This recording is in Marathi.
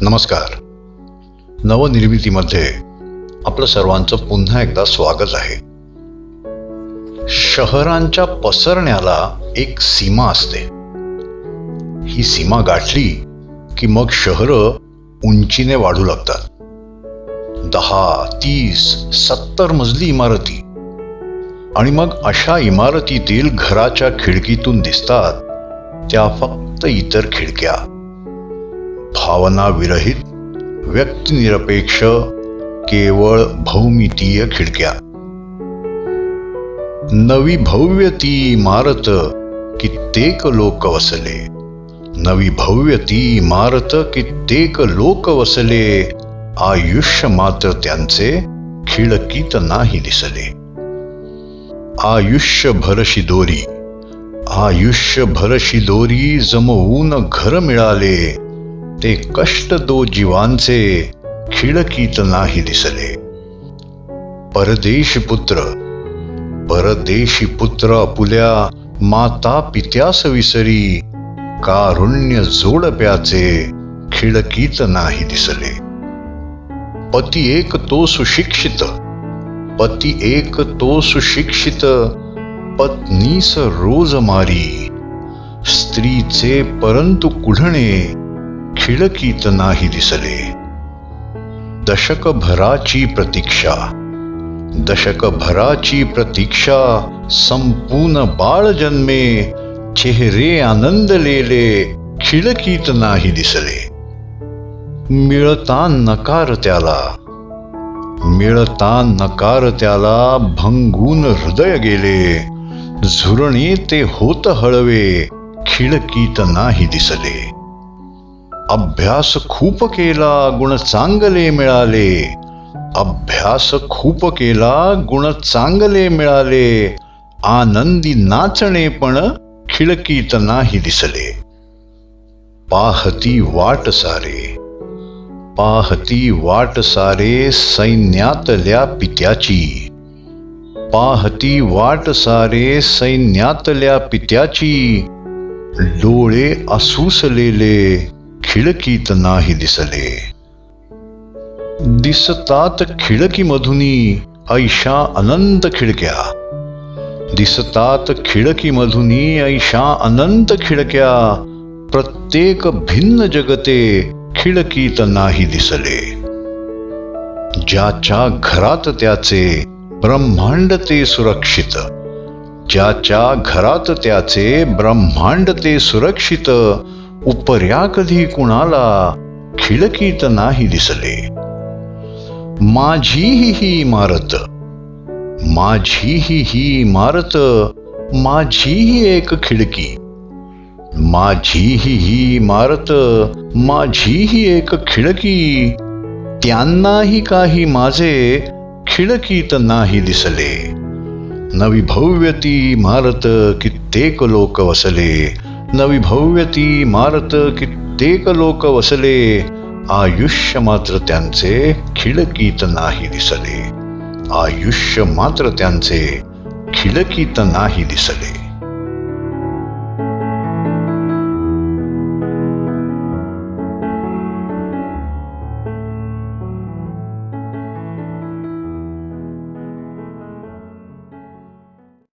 नमस्कार. नवनिर्मितीमध्ये आपलं सर्वांचं पुन्हा एकदा स्वागत आहे. शहरांच्या पसरण्याला एक सीमा असते. ही सीमा गाठली की मग शहरं उंचीने वाढू लागतात. दहा तीस सत्तर मजली इमारती. आणि मग अशा इमारतीतील घराच्या खिडकीतून दिसतात त्या फक्त इतर खिडक्या. भावना विरहित व्यक्तिनिरपेक्ष केवळ भौमितीय खिडक्या. नवी भव्य ती इमारत कित्येक लोक वसले. नवी भव्य ती इमारत कित्येक लोक वसले. आयुष्य मात्र त्यांचे खिळकीत नाही दिसले. आयुष्य भरशी दोरी आयुष्य भरशी दोरी जमवून घर मिळाले. ते कष्ट दो जीवांचे खिळकीत नाही दिसले. परदेश पुत्र परदेशी पुत्र अपुल्या माता पित्यास विसरी कारुण्य जोडप्याचे खिळकीत नाही दिसले. पती एक तो सुशिक्षित पती एक तो सुशिक्षित पत्नीस रोज मारी स्त्रीचे परंतु कुढणे खिळकीत नाही दिसले दशकभराची प्रतीक्षा दशकभराची प्रतीक्षा संपूर्ण बाळ जन्मे चेहरे आनंदलेले खिळकीत नाही दिसले मिळता नकार त्याला मिळता नकार त्याला भंगून हृदय गेले झुरणे ते होत हळवे खिळकीत नाही दिसले अभ्यास खूप केला गुण चांगले मिळाले. अभ्यास खूप केला गुण चांगले मिळाले. आनंदी नाचणे पण खिळकीत नाही दिसले. पाहती वाट सारे. पाहती वाट सारे सैन्यातल्या पित्याची. पाहती वाट सारे सैन्यातल्या पित्याची. डोळे असूसलेले. खिडकीत नाही दिसले. दिसतात खिडकीमधुनी ऐशा अनंत खिडक्या. दिसतात खिडकीमधुनी ऐशा अनंत खिडक्या. प्रत्येक भिन्न जगते खिडकीत नाही दिसले. ज्याच्या घरात त्याचे ब्रह्मांड ते सुरक्षित. ज्याच्या घरात त्याचे ब्रह्मांड ते सुरक्षित. उपऱ्या कधी कुणाला खिडकीत नाही दिसले. माझीही ही इमारत माझीही ही इमारत माझीही एक खिडकी माझीही ही इमारत माझीही एक खिडकी त्यांनाही काही माझे खिडकीत नाही दिसले. नवी भव्य ती इमारत कित्येक लोक वसले. नवी भव्य ती कित्येक लोक वसले आयुष्य मात्र त्यांचे खिडकीत नाही दिसले. आयुष्य मात्र त्यांचे खिडकीत नाही दिसले.